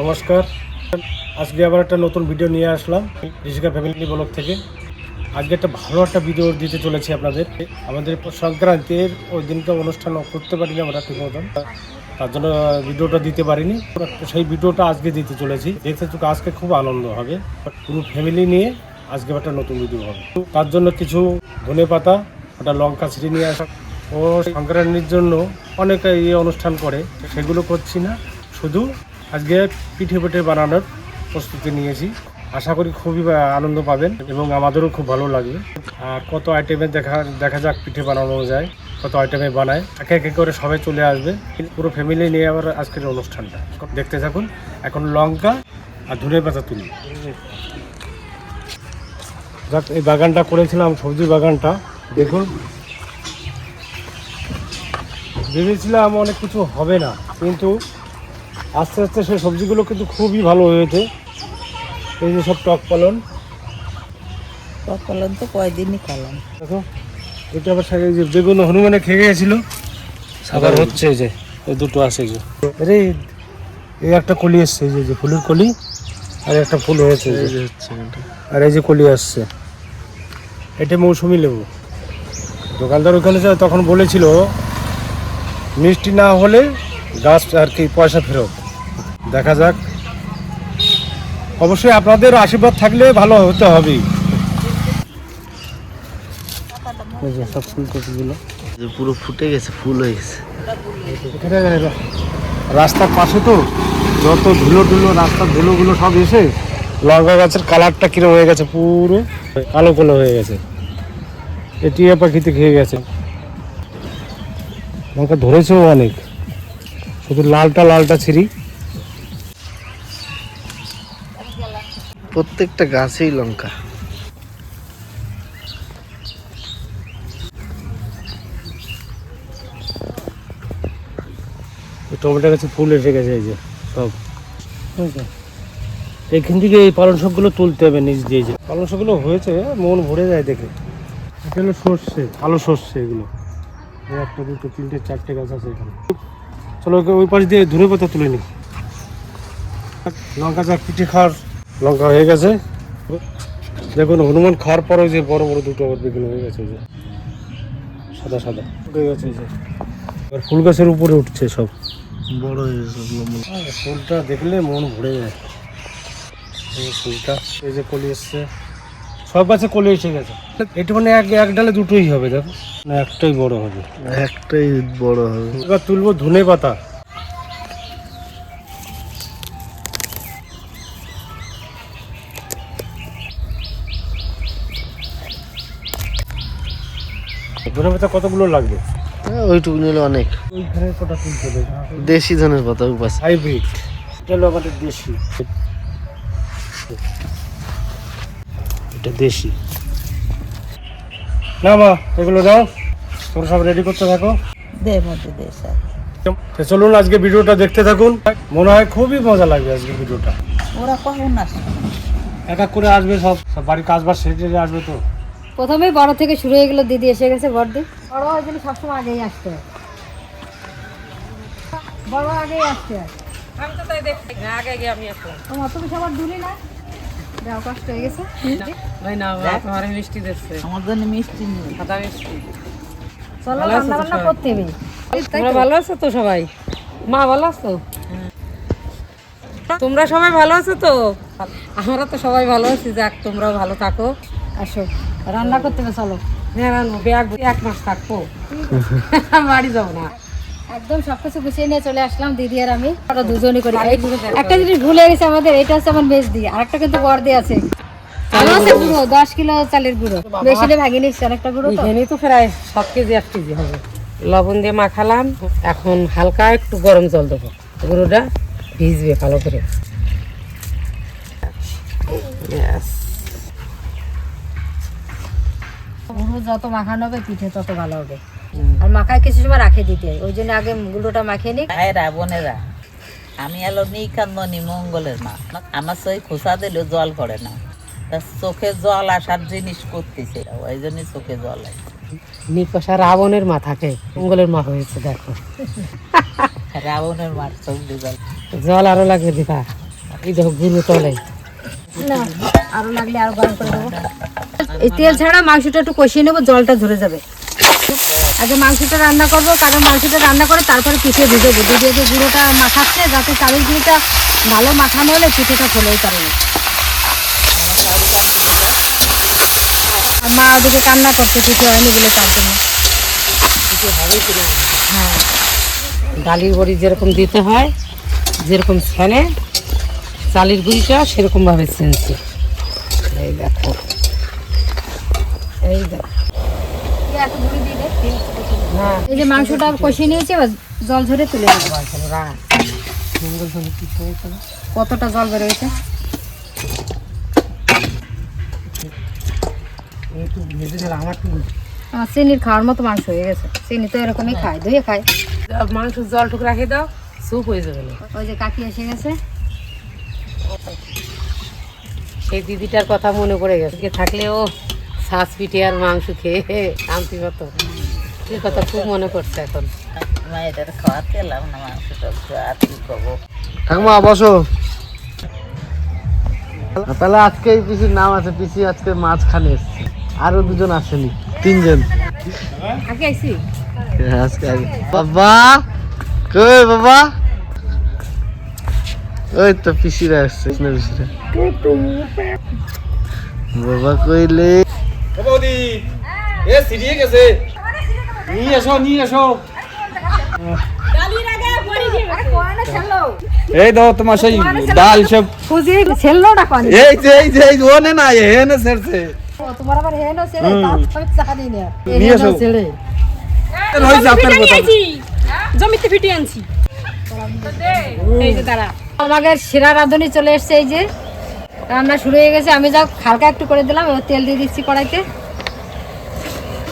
নমস্কার। আজকে আবার একটা নতুন ভিডিও নিয়ে আসলাম ঋষিকা ফ্যামিলি ব্লগ থেকে। আজকে একটা ভালো একটা ভিডিও দিতে চলেছি আপনাদের। আমাদের সংক্রান্তির ওই দিনকে অনুষ্ঠান করতে পারিনি আমরা ঠিক মতন। তার জন্য ভিডিওটা দিতে পারিনি। সেই ভিডিওটা আজকে দিতে চলেছি। দেখতে চোখ আজকে খুব আনন্দ হবে। পুরো ফ্যামিলি নিয়ে আজকে একটা নতুন ভিডিও হবে। তার জন্য কিছু ধনে পাতা, একটা লঙ্কা ছিঁড়ে নিয়ে আসা। ও সংক্রান্তির জন্য অনেক ইয়ে অনুষ্ঠান করে। সেগুলো করছি না। শুধু আজকে পিঠে পিঠে বানানোর প্রস্তুতি নিয়েছি। আশা করি খুবই আনন্দ পাবেন এবং আমাদেরও খুব ভালো লাগবে। আর কত আইটেমে দেখা দেখা যাক পিঠে বানানো যায়, কত আইটেমে বানায়। একে একে করে সবাই চলে আসবে। পুরো ফ্যামিলি নিয়ে আবার আজকের অনুষ্ঠানটা। দেখতে থাকুন, এখন লঙ্কা আর ধনে পাতা তুলি। যাক, এই বাগানটা করেছিলাম সবজি বাগানটা। দেখুন। ভেবেছিলাম অনেক কিছু হবে না, কিন্তু আস্তে আস্তে সেই সবজিগুলো কিন্তু খুবই ভালো হয়েছে। এই যে সব টক পালন। টক পালন তো কয়দিনই খালাম দেখো এটা আবার সাথে এই যে বেগুন হনুমানে খেয়ে গেছিল আবার হচ্ছে এই যে এই দুটো আছে এই যে। আরে এই একটা কলি এসছে এই যে যে ফুলের কলি আর একটা ফুল হয়েছে এই যে। আর এই যে কলি আসছে। এটা মৌসুমি লেবু। দোকানদার ওখানে যে তখন বলেছিল মিষ্টি না হলে গাছ আর কি পয়সা ফেরত। দেখা যাক। অবশ্যই আপনাদের আশীর্বাদ থাকলে ভালো হতে হবেই এই সব ফুলকপিগুলো। পুরো ফুটে গেছে ফুল হয়ে গেছে। রাস্তার পাশে তো যত ধুলো ধুলো রাস্তার ধুলোগুলো সব এসে লঙ্কা গাছের কালারটা কিরম হয়ে গেছে পুরো কালো কালো হয়ে গেছে। এ টিয়া পাখিতে খেয়ে গেছে। লঙ্কা ধরেছেও অনেক। শুধু লালটা লালটা ছিঁড়ি। প্রত্যেকটা গাছেই লঙ্কা। টমেটো গাছে ফুল এসে গেছে এই যে সব। এখান থেকে এই পালং শাকগুলো তুলতে হবে নিজ দিয়ে যে। পালং শাকগুলো হয়েছে মন ভরে যায় দেখে। এটা হলো সর্ষে কালো সর্ষে এগুলো। একটা দুটো তিনটে চারটে গাছ আছে এখানে। চলো ওই পাশ দিয়ে ধনে পাতা তুলে নি। লঙ্কা চাক পিঠে খাওয়ার লঙ্কা হয়ে গেছে। দেখুন হনুমান খাওয়ার পরে যে বড় বড় দুটো বেগুন হয়ে গেছে ওই যে সাদা সাদা। উঠে গেছে যে। এবার ফুল গাছের উপরে উঠছে সব। বড় হয়ে গেছে। হ্যাঁ, ফুলটা দেখলে মন ভরে যায়। এই ফুলটা এই যে কলি এসছে। সব গাছে কলি এসে গেছে। এটা মানে এক এক ডালে দুটোই হবে দেখো। না একটাই বড় হবে। একটাই বড় হবে। এবার তুলবো ধনে পাতা ধনে পাতা কতগুলো লাগবে? হ্যাঁ, ওইটুকু নিলে অনেক। ওইখানে কটা তুলতে হবে দেশি ধনের পাতা উপাস। হাইব্রিড। এটা হলো আমাদের দেশি। এটা দেশি। না মা এগুলো দাও। তোমরা সব রেডি করতে থাকো। দে মধ্যে দে স্যার চলুন আজকে ভিডিওটা দেখতে থাকুন। মনে হয় খুবই মজা লাগবে আজকে ভিডিওটা। ওরা কখন আসে এক এক করে আসবে সব। সব বাড়ির কাজ বাজ সেরে আসবে তো। প্রথমেই বড় থেকে শুরু হয়ে গেল দিদি এসে গেছে বড়দি। বড় ওই জন্য সবসময় আগেই আসতে হয়। বড় আগেই আসতে হয়। আমি তো তাই দেখছি। আগে গিয়ে আমি আসলাম তোমার তুমি সবার দূরে না? যাও কষ্ট হয়ে গেছে। ভাই না আমার মিষ্টি দিচ্ছে। আমার জন্য মিষ্টি নেই সাদা মিষ্টি। চলো রান্না বান্না করতে হবে। তোমরা ভালো আছো তো সবাই? মা ভালো আছো? তোমরা সবাই ভালো আছো তো? আমরা তো সবাই ভালো আছি যাক তোমরাও ভালো থাকো। আসো রান্না করতে চলো। রানবো ব্যাগ এক মাস থাকব। বাড়ি যাব না। একদম সবকিছু গুছিয়ে নিয়ে চলে আসলাম দিদি আর আমি। আমরা দুজনই করি। একটা জিনিস ভুলে গেছে আমাদের এটা হচ্ছে আমার মেজ দিয়ে আরেকটা কিন্তু বর্দি আছে। আছে গুঁড়ো দশ কিলো চালের গুঁড়ো। দিয়ে ভাগিয়ে নিচ্ছে অনেকটা গুঁড়ো তো। তো প্রায় সাত কেজি এক কেজি হবে। লবণ দিয়ে মাখালাম এখন হালকা একটু গরম জল দেবো। গরুটা ভিজবে ভালো করে। Yes. গুঁড়ো যত মাখানো হবে পিঠে তত ভালো হবে। আর মাখায় কিছু সময় রাখে দিতে। ওই জন্য আগে গুঁড়োটা মাখিয়ে নিই ভাইরা বোনেরা আমি এলো নিকান্দনি মঙ্গলের মা। আমার সই খোসা দিলে জল করে না। তা চোখে জল আসার জিনিস করতেছে। ওই জন্য চোখে জল আসে নিকষা রাবণের মা থাকে। মঙ্গলের মা হয়েছে দেখো। রাবণের মার চোখ দিয়ে জল জল আরও লাগবে দিবা। এই দেখো গুঁড়ো তলে। না আরও লাগলে আরও গরম করে দেবো। এই তেল ছাড়া মাংসটা একটু কষিয়ে নেব, জলটা ধরে যাবে। আগে মাংসটা রান্না করব, কারণ মাংসটা রান্না করে তারপরে পিঠে ভিজাবো ভিজে যে গুঁড়োটা মাখাচ্ছে, যাতে চালের গুঁড়োটা ভালো মাখানো হলে পিঠেটা ফলেই পারে। না আর মা ওদিকে কান্না করছে, পিঠে হয়নি বলে তার জন্য ডালির বড়ি যেরকম দিতে হয়, যেরকম ছেনে, চালের গুঁড়িটা সেরকম ভাবে ছেনছি। এই দেখো। এই দেখো। হ্যাঁ। এই যে মাংসটা কষিয়ে নিয়েছি এবার জল ঝরে তুলে কতটা জল বেরোয়েছে চিনির খাওয়ার মতো মাংস হয়ে গেছে। চিনি তো এরকমই খায় ধুয়ে খায়। মাংস জল টুক রাখে দাও স্যুপ হয়ে যাবে ওই যে কাকি এসে গেছে। সেই দিদিটার কথা মনে পড়ে গেছে। কে শ্বাস পিঠে আর মাংস খেয়ে শান্তি হতো সেই কথা খুব মনে পড়ছে এখন। মায়েদের খাওয়াতে এলাম না মাংসটা আর কি করব? ঠাকুমা বসো। তাহলে আজকে এই পিসির নাম আছে পিসি আজকে মাছ খানে এসছে। আরও দুজন আসেনি তিনজন। আগে হ্যাঁ, আজকে আগে। বাবা! কই বাবা? ওই তো পিসিরা আসছে পিসিরা। বাবা কইলে বৌদি এ সিরিয়ে গেছে। নিয়ে এসো নিয়ে এসো। এই দাও তোমার সেই ডাল সব। খুঁজি কোন? এই যে এই যে এই ওনে না এনে সেরছে তোমার আবার হেন না। নিয়ে এসো। ছেড়ে। হইছে আপনার কথা। জমিতে ফিটে আনছি। এই যে তারা আমাদের সেরা রাঁধুনি চলে এসছে এই যে। রান্না শুরু হয়ে গেছে আমি যা হালকা একটু করে দিলাম এবার তেল দিয়ে দিচ্ছি কড়াইতে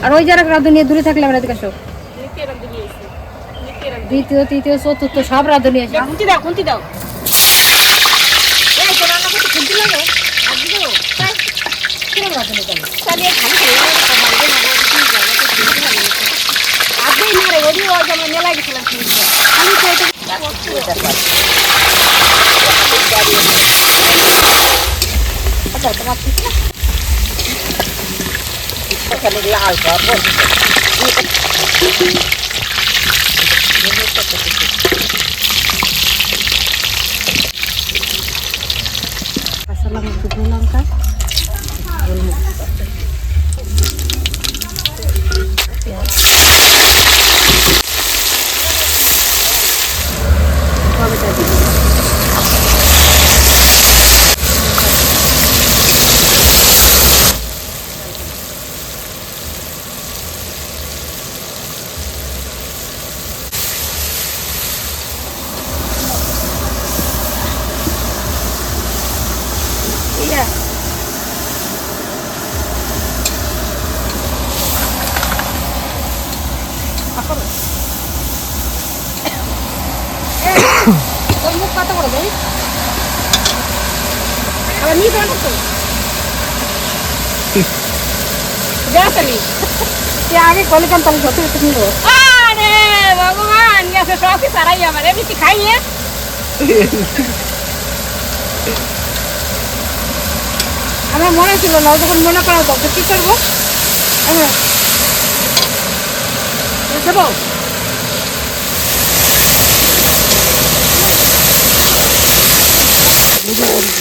আর ওই যারা রাঁধুনি দূরে থাকলে আমরা এদিকে দ্বিতীয় তৃতীয় চতুর্থ সব রাঁধুনি আছে খুন্তি দাও খুন্তি দাও Tagal, tumatis na. Ito sa naglaal ka po. Kasalamat ko lang ka. আবার নিয়ে যাও না তো যাতালি তুই আগে কলিকান তাহলে যত একটু নিল আরে ভগবান গেছে সবই সারাই আমার এমনি খাইয়ে আমার মনে ছিল না ও যখন মনে করা তখন কি করব হ্যাঁ দেবো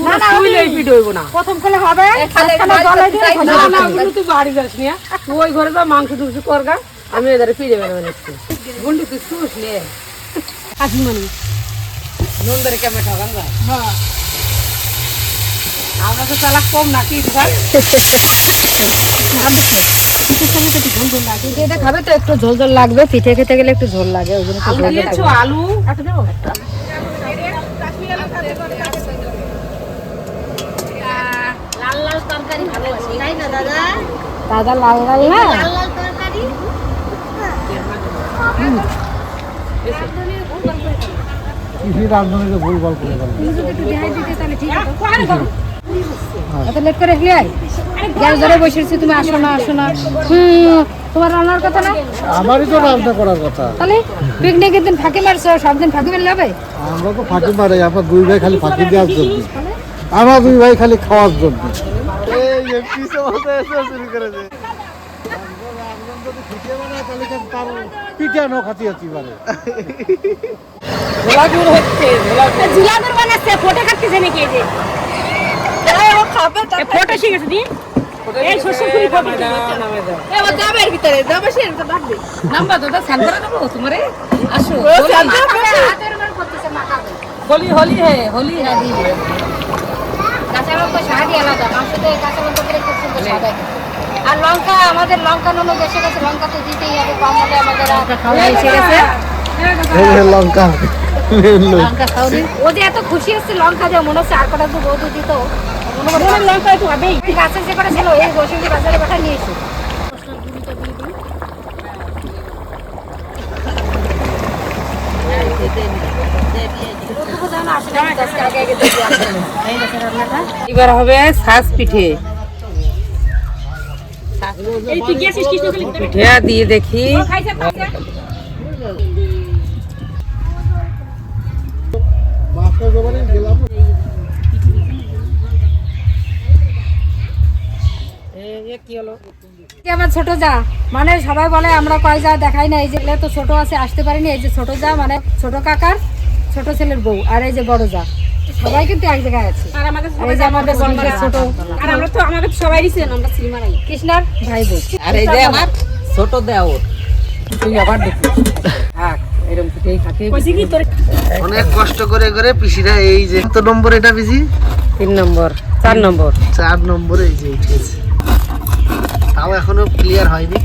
হইব না। প্রথম খেলে হবে। জলাই দিয়ে না? না ওগুলো তুই বাড়ি যাস না ওই ঘরে যা মাংস টুংস করগা আমি এদের ফিরে বেড়াবে নিচ্ছি গুন্ডি তুই শুস নে। কাকিমানি নুন ধরে কেমন ঠকান যায়? আমরা তো চালাক কম নাকি ভাই খাবে তো একটু ঝোল ঝোল লাগবে পিঠে খেতে গেলে একটু ঝোল লাগে ওই জন্য একটু আলু। আলু? তাই না দাদা? দাদা লাল লাল না? লাল লাল তরকারি? পিসি রান্ধনিকে ভুল ভালো তুমি যদি একটু দেখাই দিতে তাহলে ঠিক হতো। এত লেট করে গেলে গ্যাস ধরে বসেছি তুমি আসো না আসো না। হুম তোমার রান্নার কথা না? আমারই তো রান্না করার কথা। তাহলে পিকনিকের দিন ফাঁকি মারছো সব দিন ফাঁকি মারলে হবে? আমরা তো ফাঁকি মারে আপনার দুই ভাই খালি ফাঁকি দেওয়ার জন্য। আমার দুই ভাই খালি খাওয়ার জন্য। পিঠানো খাতি আছি পারে ঘোলাঘুর হচ্ছে বানাচ্ছে ফটো কাটতেছে নাকি এই যে? এ ফটো শিখেছে নি? এই শস্য ফুল ফটো এ ও যাবে ভিতরে যাবে সে তো ডাকবে নাম্বার দাদা স্যান করে দেবো তোমারে? আসো হাতের উপর করতেছে মাখাবে হোলি হোলি হে হোলি হে কাঁচা লঙ্কা স্বাদই আলাদা মাংসতে কাঁচা লঙ্কা খুব সুন্দর স্বাদ হয় আর লঙ্কা আমাদের লঙ্কা নুনো দেশে গেছে লঙ্কা তো দিতেই হবে কম হলে আমাদের লঙ্কা ও যে এত খুশি হচ্ছে লঙ্কা দেওয়া মনে হচ্ছে আর কটা তো বৌদি দিত মনে লঙ্কা একটু হবেই গাছের যে কটা ছিল এই বসুন্ধী বাজারে পাঠা নিয়ে এসে। এবার হবে শ্বাস পিঠে। পিঠে দিয়ে দেখি। আমার ছোট যা মানে সবাই বলে আমরা কয় যা দেখাই না এই যে তো ছোট আছে আসতে পারিনি এই যে ছোট যা মানে ছোট কাকার ছোট ছেলের বউ আর এই যে বড় যা সবাই কিন্তু এক জায়গায় আছে। আর আমাদের আমাদের ছোট। আর আমরা তো আমাদের আমরা সিনেমা নাই কৃষ্ণার ভাই বোন। আর এই যে আমার ছোট দেওর। তুই আবার অনেক কষ্ট করে করে পিসিরা এই যে কত নম্বর এটা পিসি? তিন নম্বর চার নম্বর। চার নম্বরে এই যে উঠেছে তাও এখনও ক্লিয়ার হয়নি।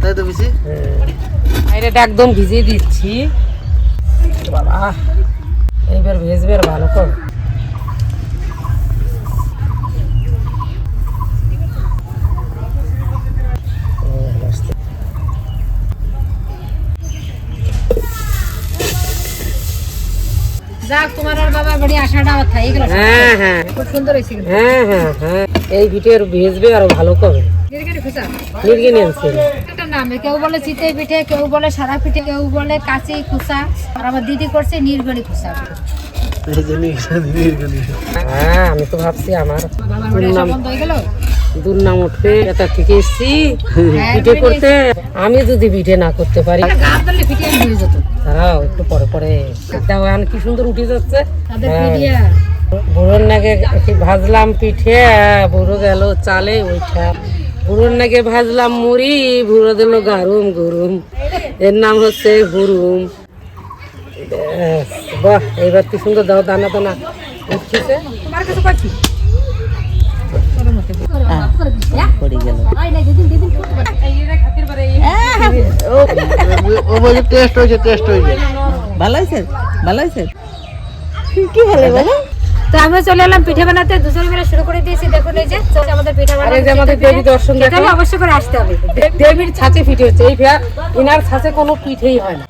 তাই তো পিসি? বাইরেটা একদম ভিজিয়ে দিচ্ছি। বাবা এইবার ভেজবে আর ভালো কর। হ্যাঁ হ্যাঁ। খুব সুন্দর হ্যাঁ হ্যাঁ হ্যাঁ। এই পিঠের ভেজবে আর ভালো করবে নামে কেউ বলে চিতই পিঠে কেউ বলে সারা পিঠে কেউ বলে কাঁচি খুসা আর আমার দিদি করছে নির্গড়ি খুসা এই যে নির্গলি হ্যাঁ আমি তো ভাবছি আমার দুর্নাম উঠবে এটা থেকে এসছি হ্যাঁ, পিঠে করতে? আমি যদি পিঠে না করতে পারি। তারাও একটু পরে পরে। কি সুন্দর উঠে যাচ্ছে। হ্যাঁ। বুড়োর নাকে ভাজলাম পিঠে? বুড়ো গেল চালে ওইটা বুড়োর নাকে ভাজলাম মুড়ি বুড়ো দিল গারুম গুরুম। এর নাম হচ্ছে হুরুম। বাহ এবার কি সুন্দর দাও দানা দানা উঠছে। বলছে টেস্ট হয়েছে ভালো হয়েছে? ভালো হয়েছে? তো আমি চলে এলাম পিঠে বানাতে। দুজন মিলে শুরু করে দিয়েছি। দেখুন এই যে আমাদের পিঠে বানাতে আমাদের দেবী দর্শন দেখো। অবশ্যই করে আসতে হবে। দেবীর ছাঁচে পিঠে হচ্ছে। এই ভিয়া ইনার ছাঁচে কোনো পিঠেই হয় না।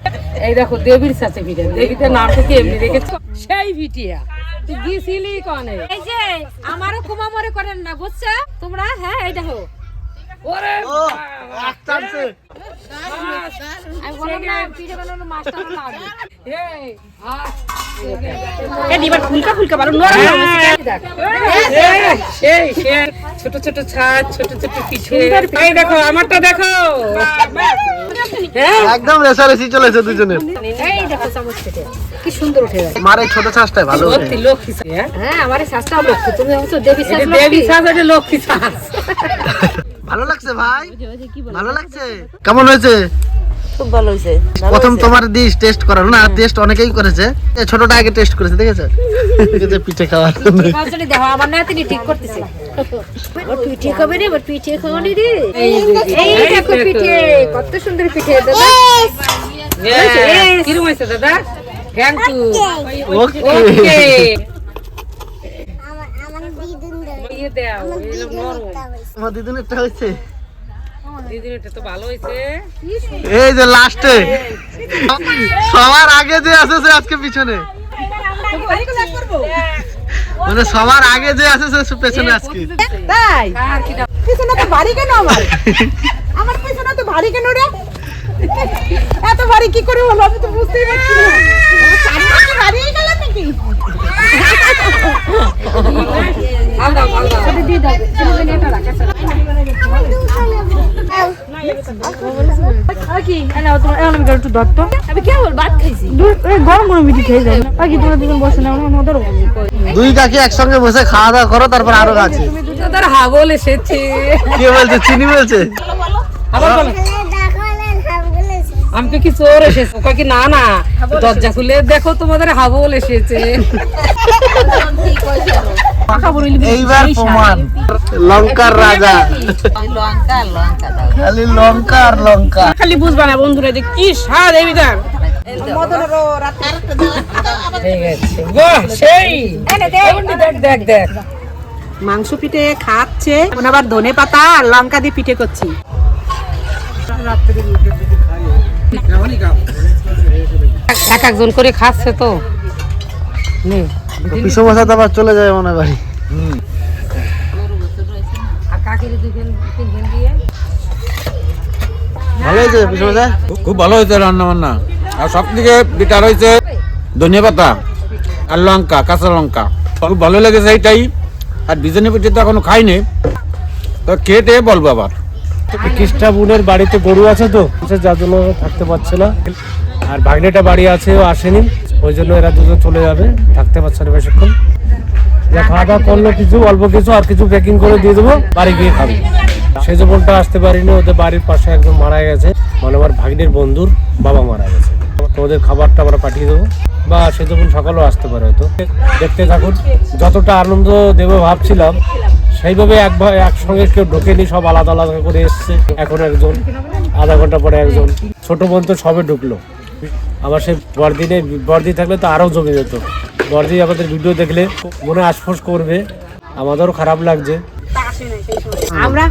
এই দেখো দেবীর ছাঁচে পিঠে। দেবীতে নাম থেকে এমনি রেখেছো। সেই পিঠিয়া গিয়েছিলি কনে? এই যে আমারও কুমামরে করেন না বুঝছ? তোমরা হ্যাঁ এই দেখো। ওরে ছোট ছোট ছাদ ছোট ছোট কিছু দেখো আমারটা দেখো। একদম রেসারেসি চলেছে দুজনের। এই দেখো চামচ পিঠে কি সুন্দর উঠে গেছে। মারে ছোট ভালো লক্ষ্মী হ্যাঁ? হ্যাঁ আমার শাস্তা তুমি হচ্ছে দেবী শাস দেবী এটা লক্ষ্মী ভালো লাগছে ভাই? ভালো লাগছে? কেমন হয়েছে? খুব ভালো হয়েছে প্রথম তোমার দিস টেস্ট করার না? টেস্ট অনেকেই করেছে। ছোটটা আগে টেস্ট করেছে দেখেছ? দেখেছে পিঠে খাওয়ার দেখো আমার না তিনি ঠিক করতেছে। ওর পিঠে খাবে রে ওর পিঠে খাওয়ানি রে। এই দেখো। পিঠে কত সুন্দর পিঠে দাদা. কিরম হয়েছে দাদা? থ্যাংক ইউ ওকে ওকে দাও এই নরম। আমার হয়েছে। দিদির এটা তো ভালো হয়েছে? এই যে লাস্টে। সবার আগে যে আছে সে আজকে পিছনে। মানে সবার আগে যে আছে সে পেছনে আজকে। তাই? পিছনে তো ভারী কেন আমার? আমার পিছনে তো ভারী কেন রে? এত ভারী কি করে হলো আমি তো বুঝতেই পারছি না। আমার চারিদিকে কি ভারী গেল নাকি? বল দুই কাকি একসঙ্গে বসে খাওয়া দাওয়া করো তারপর আরও আছে তোদের হাবল এসেছে কে বলছে? চিনি বলছে? আবার বলো। আমি কি চোর এসেছে? ওকে কি না না দরজা খুলে দেখো তোমাদের হাবল এসেছে। এইবার প্রমাণ। লঙ্কার রাজা। খালি লঙ্কা আর লঙ্কা। খালি বুঝবা না বন্ধুরা যে কি স্বাদ এই বিধান। ঠিক আছে। বাহ সেই। দেখ দেখ দেখ। মাংস পিঠে খাচ্ছে আবার ধনে পাতা আর লঙ্কা দিয়ে পিঠে করছি। এক একজন করে খাচ্ছে তো। নে পিছু বসা তো আবার চলে যায় মনে বাড়ি ভালো হয়েছে পিছু বসা খুব ভালো হয়েছে রান্না বান্না আর সব থেকে বেটার হয়েছে ধনিয়া পাতা আর লঙ্কা কাঁচা লঙ্কা। খুব ভালো লেগেছে এইটাই। আর বিজনি পিঠে তো এখনও খাইনি। তো খেটে বলব আবার। খ্রিস্টা বোনের বাড়িতে গরু আছে তো যার জন্য থাকতে পারছে না। আর ভাগ্নেটা বাড়ি আছে, ও আসেনি। ওই জন্য এরা দুজন চলে যাবে, থাকতে পারছে না বেশিক্ষণ। খাওয়া দাওয়া করল কিছু, অল্প কিছু, আর কিছু প্যাকিং করে দিয়ে দেবো, বাড়ি গিয়ে খাবে। সে বোনটা আসতে পারিনি, ওদের বাড়ির পাশে একজন মারা গেছে মানে আমার ভাগ্নের বন্ধুর বাবা মারা গেছে। ওদের খাবারটা আমরা পাঠিয়ে দেবো। বা সে যখন সকালেও আসতে পারে হয়তো। দেখতে থাকুন, যতটা আনন্দ দেবো ভাবছিলাম সেইভাবে একভাবে একসঙ্গে কেউ ঢোকেনি, সব আলাদা আলাদা করে এসছে। এখন একজন, আধা ঘণ্টা পরে একজন। ছোট বোন তো সবে ঢুকলো। আবার সে বড়দিনে, বড়দি থাকলে তো আরও জমে যেত। বড়দি আমাদের ভিডিও দেখলে মনে আশফোস করবে, আমাদেরও খারাপ লাগছে। আমরা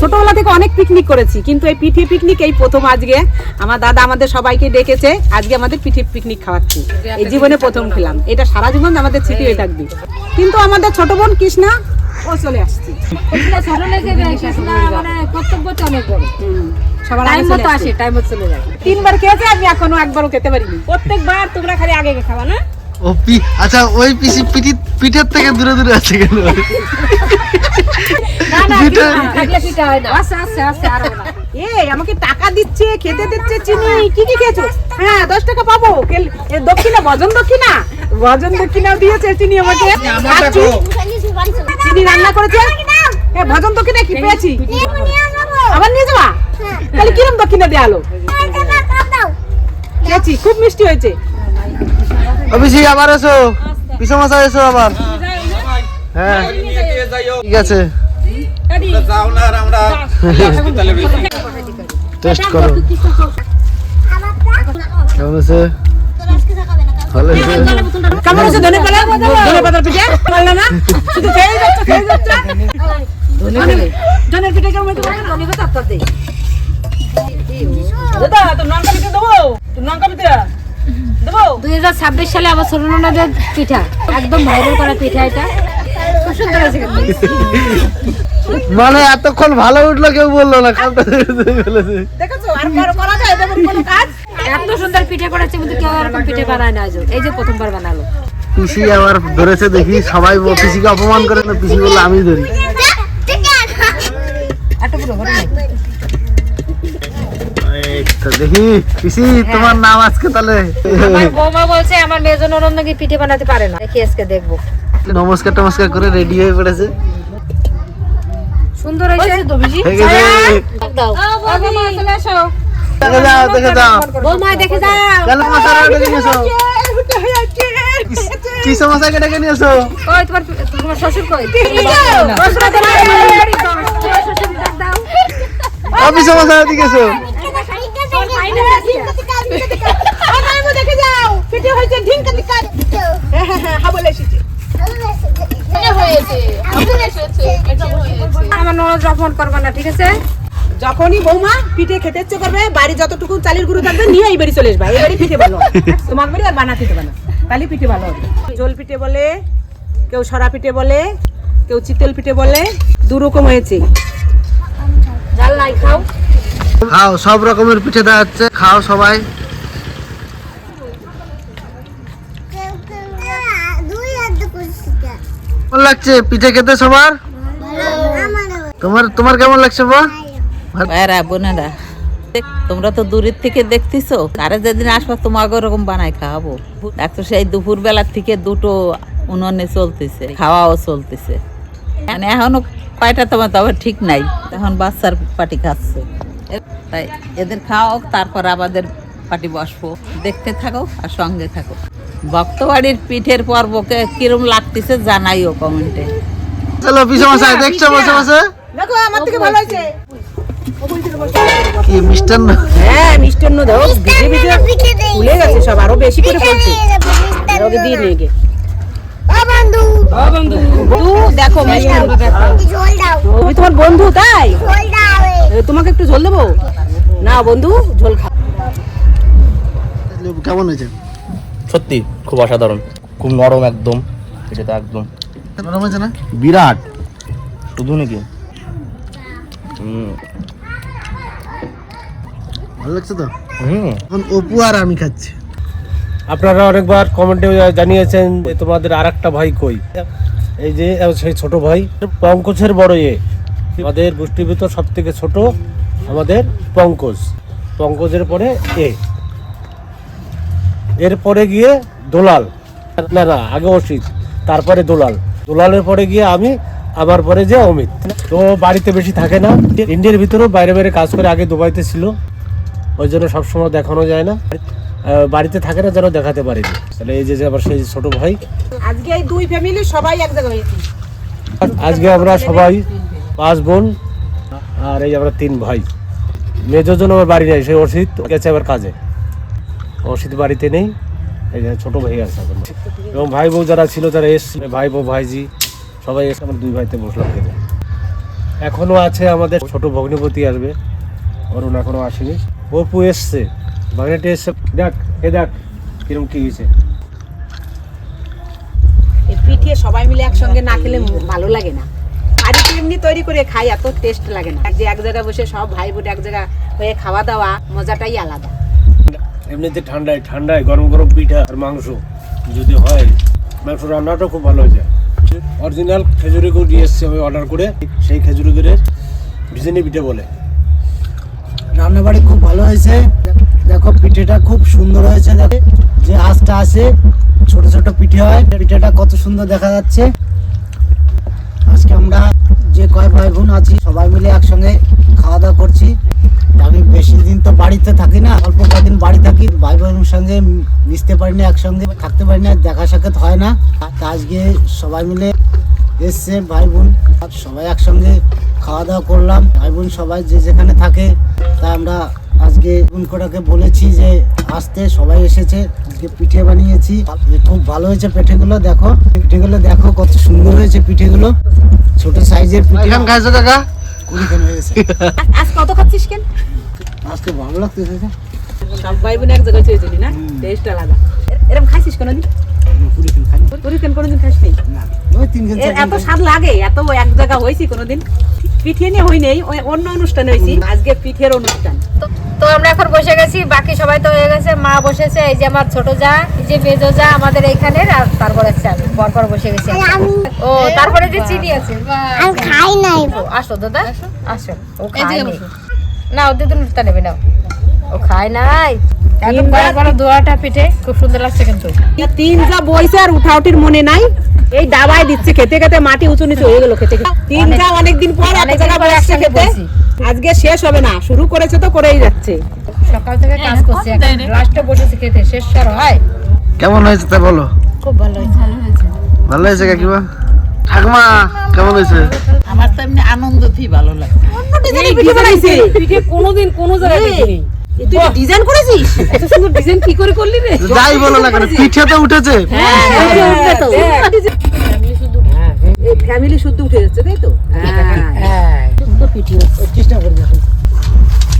ছোটবেলা থেকে অনেক পিকনিক করেছি, কিন্তু এই পিঠে পিকনিক এই প্রথম আজকে আমার দাদা আমাদের সবাইকে ডেকেছে, আজকে আমাদের পিঠে পিকনিক খাওয়াচ্ছি। এই জীবনে প্রথম খেলাম। এটা সারা জীবন আমাদের হয়ে থাকবে। কিন্তু আমাদের ছোট বোন কৃষ্ণা ও চলে আসছে। মানে কর্তব্য তো অনেক বড়। সবার টাইম আগে মতো চলে আসে আসছে। টাইম মতো চলে যায়। তিনবার খেয়েছে আমি এখনও একবারও খেতে পারিনি। প্রত্যেকবার তোমরা খালি আগে আগে না? ও পি আচ্ছা ওই পিসি পিঠি পিঠের থেকে দূরে দূরে আছে কেন? না না পিঠে থাকলে পিঠা হয় না। আচ্ছা আচ্ছা আমাকে টাকা দিচ্ছে খেতে দিচ্ছে চিনি। কি কি খেয়েছো? হ্যাঁ দশ টাকা পাবো। দক্ষিণা ভজন দক্ষিণা? ভজন দক্ষিণাও দিয়েছে চিনি আমাকে। চিনি রান্না করেছে? হ্যাঁ ভজন দক্ষিণা কি পেয়েছি? আবার নিয়ে যাবা? তাহলে কিরম দক্ষিণা দেয়ালো খেয়েছি খুব মিষ্টি হয়েছে। পিসি আবার এসো। পিছু মশা এসো আবার। হ্যাঁ। ঠিক আছে। টেস্ট করো। কেমন আছে? কেমন আছে ধনে পাতা ধনে পাতার পিঠে? পারলে না? শুধু খেয়ে যাচ্ছে খেয়ে যাচ্ছে। ধনের পিঠে কেমন ধনে পাতা আপনার দাদা তোর লঙ্কা পিঠে দেবো? তোর লঙ্কা পিঠে? দেবো? দুই হাজার ছাব্বিশ সালে ছোট পিঠা। একদম ভাইরাল করা পিঠা এটা। মানে এতক্ষণ ভালো উঠল কেউ বলল না কালটা দেখেছ? আর কারও করা যায় কোনো কাজ? এত সুন্দর পিঠে করেছে কিন্তু কেউ এরকম পিঠে বানায় না আজও এই যে প্রথমবার বানালো। পিসি আবার ধরেছে দেখি সবাই পিসিকে অপমান করে না পিসি বলল আমি ধরি। দেখি পিসি তোমার নাম আজকে তাহলে? আমার বৌমা বলছে আমার মেজন পিঠে বানাতে পারে না। দেখি আজকে দেখব। নমস্কার টমস্কার করে রেডি হয়ে পড়েছে। সুন্দর হয়েছে? তো দাও দেখে যাও দেখে যাও বৌমা দেখে যাও মশারা ডেকে কি সমস্যা কে ডেকে ওই তোমার তোমার শ্বশুর কই শ্বশুর দাও অফিস সমস্যা দিকে এসো দেখে যাও পিঠে হয়েছে ঢিঙ্কা টিকা হ্যাঁ হ্যাঁ হ্যাঁ হ্যাঁ বলে এসেছি আমার ননদ অপমান করবে না ঠিক আছে যখনই বৌমা পিঠে খেতে ইচ্ছে করবে বাড়ি যতটুকু চালের গুঁড়ো থাকবে নিয়ে এই বাড়ি চলে আসবে। এই বাড়ি পিঠে ভালো তোমার বাড়ি আর বানাতে দেবে না। তাহলে পিঠে ভালো হবে। ঝোল পিঠে বলে কেউ সরা পিঠে বলে কেউ চিতল পিঠে বলে দু রকম হয়েছে। জাল নাই খাও। খাও সব রকমের পিঠে দেওয়া হচ্ছে। খাও সবাই। কেমন লাগছে? পিঠে খেতে সবার? তোমার তোমার কেমন লাগছে বা ভাইরা বোনেরা তোমরা তো দূরের থেকে দেখতেছো। আরে যেদিন আসবা তোমাকে ওরকম বানাই খাওয়াবো। এক সেই দুপুর বেলার থেকে দুটো উনুনে চলতেছে খাওয়াও চলতেছে। মানে এখনও কয়টা তোমার তবে ঠিক নাই। এখন বাচ্চার পাটি খাচ্ছে। তাই এদের খাওয়াও তারপর আমাদের পাটি বসবো। দেখতে থাকো আর সঙ্গে থাকো। ভক্তবাড়ির পিঠের পর্বকে কিরম লাগতেছে জানাইও কমেন্টে। চলো মশাই দেখছ বসে বসে দেখো আমার থেকে ভালো হয়েছে। কি মিষ্টান্ন? হ্যাঁ মিষ্টান্ন দাও। ভিজে ভিজে ফুলে গেছে সব আরও বেশি করে ফলছে। আর ওকে দিয়ে নিয়ে গে। বন্ধু। দেখো মিষ্টান্ন ওই তোমার বন্ধু তাই? এ, তোমাকে একটু ঝোল দেবো? না বন্ধু ঝোল খা। কেমন হয়েছে? সত্যি খুব অসাধারণ। খুব নরম একদম এটা তো একদম। নরম হয়েছে না? বিরাট। শুধু নাকি? হুম ভালো লাগছে তো? হুম। এখন অপু আর আমি খাচ্ছি। আপনারা অনেকবার কমেন্টে জানিয়েছেন তোমাদের আর একটা ভাই কই? এই যে সেই ছোট ভাই। পঙ্কজের বড় এ। আমাদের গোষ্ঠীর ভিতর সব থেকে ছোট আমাদের পঙ্কজ। পঙ্কজের পরে এ। এরপরে গিয়ে দোলাল। না না আগে অসিত তারপরে দোলাল। দোলালের পরে গিয়ে আমি আমার পরে যে অমিত। তো বাড়িতে বেশি থাকে না। ইন্ডিয়ার ভিতরেও বাইরে বাইরে কাজ করে আগে দুবাইতে ছিল। ওই জন্য সবসময় দেখানো যায় না। বাড়িতে থাকে না যেন দেখাতে পারিনি তাহলে এই যে যে আবার সেই ছোট ভাই। আজকে এই দুই ফ্যামিলি সবাই এক জায়গায় আজকে আমরা সবাই পাঁচ বোন আর এই আমরা তিন ভাই। মেজর জন আমার বাড়ি নেই সেই অসিত গেছে আবার কাজে। অসিত বাড়িতে নেই। এই যে ছোট ভাই আছে এখন। এবং ভাই বউ যারা ছিল তারা এসছে। ভাই বউ ভাইজি সবাই এসে আমার দুই ভাইতে বসলাম খেতে। এখনও আছে আমাদের ছোট ভগ্নিপতি আসবে। অরুণ এখনও আসেনি। অপু এসছে। ভাগ্নেটি এসছে দেখ এ দেখ কিরম কি হয়েছে। এই পিঠে সবাই মিলে একসঙ্গে না খেলে ভালো লাগে না। বাড়িতে এমনি তৈরি করে খাই এত টেস্ট লাগে না। যে এক জায়গায় বসে সব ভাই বোন এক জায়গায় হয়ে খাওয়া দাওয়া মজাটাই আলাদা। এমনিতে ঠান্ডায় ঠান্ডায় গরম গরম পিঠা আর মাংস যদি হয় মাংস রান্নাটা খুব ভালো হয়ে যায়। অরিজিনাল খেজুরি গুড় নিয়ে এসছে আমি অর্ডার করে সেই খেজুরি গুড়ের ভিজেনি পিঠে বলে। রান্নাবাড়ি খুব ভালো হয়েছে। দেখো, পিঠেটা খুব সুন্দর হয়েছে, দেখো। যে আঁচটা আছে, ছোট ছোট পিঠে হয়। পিঠেটা কত সুন্দর দেখা যাচ্ছে। আজকে আমরা যে কয় ভাই বোন আছি, সবাই মিলে একসঙ্গে খাওয়া দাওয়া করছি। আমি বেশি দিন তো বাড়িতে থাকি না, অল্প কদিন বাড়ি থাকি। ভাই বোনের সঙ্গে মিশতে পারি না, একসঙ্গে থাকতে পারি না দেখা সাক্ষাৎ হয় না। আজকে সবাই মিলে এসছে ভাই বোন সবাই একসঙ্গে খাওয়া দাওয়া করলাম। ভাই বোন সবাই যে যেখানে থাকে তা আমরা আজকে বোন বলেছি যে আসতে সবাই এসেছে আজকে পিঠে বানিয়েছি। খুব ভালো হয়েছে পিঠেগুলো দেখো। পিঠেগুলো দেখো কত সুন্দর হয়েছে পিঠেগুলো। ছোট সাইজের পিঠে। খাইছো কাকা? কুড়িখান হয়েছে। আজ কত খাচ্ছিস কেন? আজকে ভালো লাগতেছে সব ভাই বোন এক জায়গায় না? টেস্ট আলাদা। এর- এরম খাইছিস কোনোদিন? পুরিকেন কোনোদিন খাস নেই এত স্বাদ লাগে এত এক জায়গা হয়েছি কোনোদিন। পিঠে নিয়ে হই নেই অন্য অনুষ্ঠানে হয়েছি আজকে পিঠের অনুষ্ঠান। তো- তো আমরা এখন বসে গেছি বাকি সবাই তো হয়ে গেছে মা বসেছে এই যে আমার ছোট যা এই যে মেজো যা আমাদের এইখানে আর তারপরে হচ্ছে আমি পরপর বসে গেছি ও তারপরে যে চিনি আছে খাই নাই। আসো দাদা আসো। ও খাই না ওদের তো নেবে না ও খায় নাই। একদম বড় বড় দোয়াটা পিঠে খুব সুন্দর লাগছে কিন্তু। তিন যা বইছে আর উঠাউটির মনে নাই। এই দাবায় দিচ্ছে খেতে খেতে মাটি উঁচু নিচু হয়ে গেল খেতে খেতে। তিন যা অনেকদিন পর এত জায়গা পর বসছে খেতে। আজকে শেষ হবে না শুরু করেছে তো করেই যাচ্ছে। সকাল থেকে কাজ করছি লাস্টে বসেছি খেতে শেষ আর হয়। কেমন হয়েছে তা বলো? খুব ভালো হয়েছে। ভালো হয়েছে। কাকিমা? ঠাকুমা কেমন হয়েছে? আমার তো এমনি আনন্দতেই ভালো লাগে পিঠে বানাইছে। পিঠে কোনোদিন কোনো জায়গায় দেখিনি। তুই ডিজাইন করেছিস? এত সুন্দর ডিজাইন কি করে করলি রে? যাই বলো না কেন পিঠে উঠেছে। হ্যাঁ, হ্যাঁ, ফ্যামিলি শুদ্ধ উঠে যাচ্ছে তাই তো? হ্যাঁ ওই কৃষ্ণা করে দেখো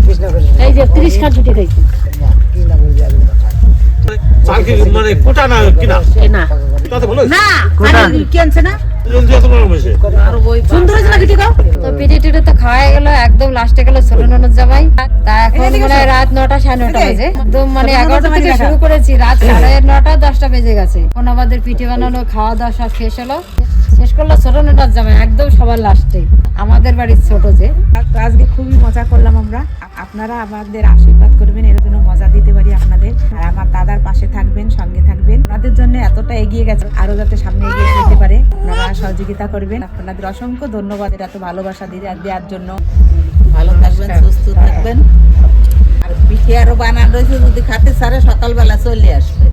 কৃষ্ণা করে এই যে তিরিশ খান ছুটি খাইছি। কৃষ্ণা করে যাবে মানে কোটা না কিনা না? কি না? সুন্দর তো পিঠে টিঠে তো খাওয়া গেল একদম লাস্টে গেল ছোট ননদ জামাই। তা এখন মানে রাত নটা সাড়ে নটা বাজে। একদম মানে এগারোটা থেকে শুরু করেছি রাত সাড়ে নটা দশটা বেজে গেছে। এখন আমাদের পিঠে বানানো খাওয়া দাওয়া সব শেষ হলো। শেষ করল ছোট ননদ জামাই একদম সবার লাস্টে। আমাদের বাড়ির ছোট যে। আজকে খুবই মজা করলাম আমরা। আপনারা আমাদের আশীর্বাদ করবেন এর জন্য মজা দিতে পারি আপনাদের। আর আমার দাদার পাশে থাকবেন সঙ্গে থাকবেন। আপনাদের জন্য এতটা এগিয়ে গেছে আরও যাতে সামনে এগিয়ে যেতে পারে। আপনারা সহযোগিতা করবেন। আপনাদের অসংখ্য ধন্যবাদ এত ভালোবাসা দিয়ে দেওয়ার জন্য। ভালো থাকবেন সুস্থ থাকবেন। আর পিঠে আরও বানানো রয়েছে যদি খাতে সারে সকালবেলা চলে আসবে।